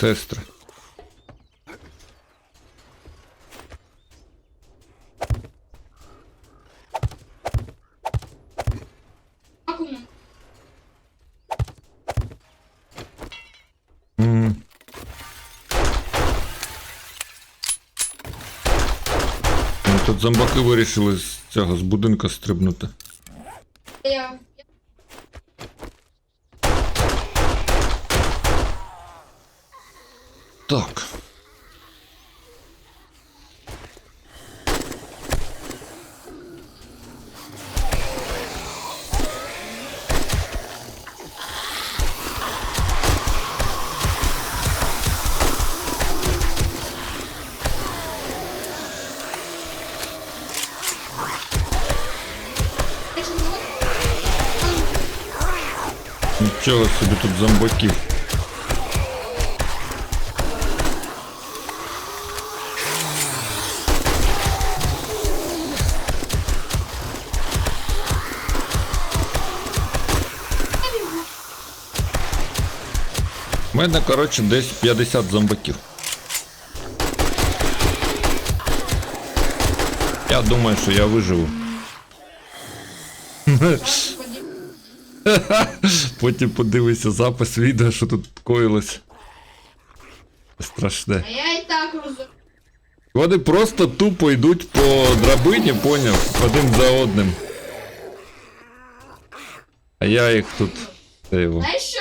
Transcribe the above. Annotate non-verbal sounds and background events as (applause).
Сестри. Тут зомбаки вирішили з цього з будинка стрибнути. Я. Так. Нічого собі тут зомбаків. У мене, коротше, десь 50 зомбаків. Я думаю, що я виживу. (laughs) Потім подивися запис відео, що тут коїлось. Страшне. А я і так розумію. Вони просто тупо йдуть по драбині, поняв, один за одним. А я їх тут. Знаєш, що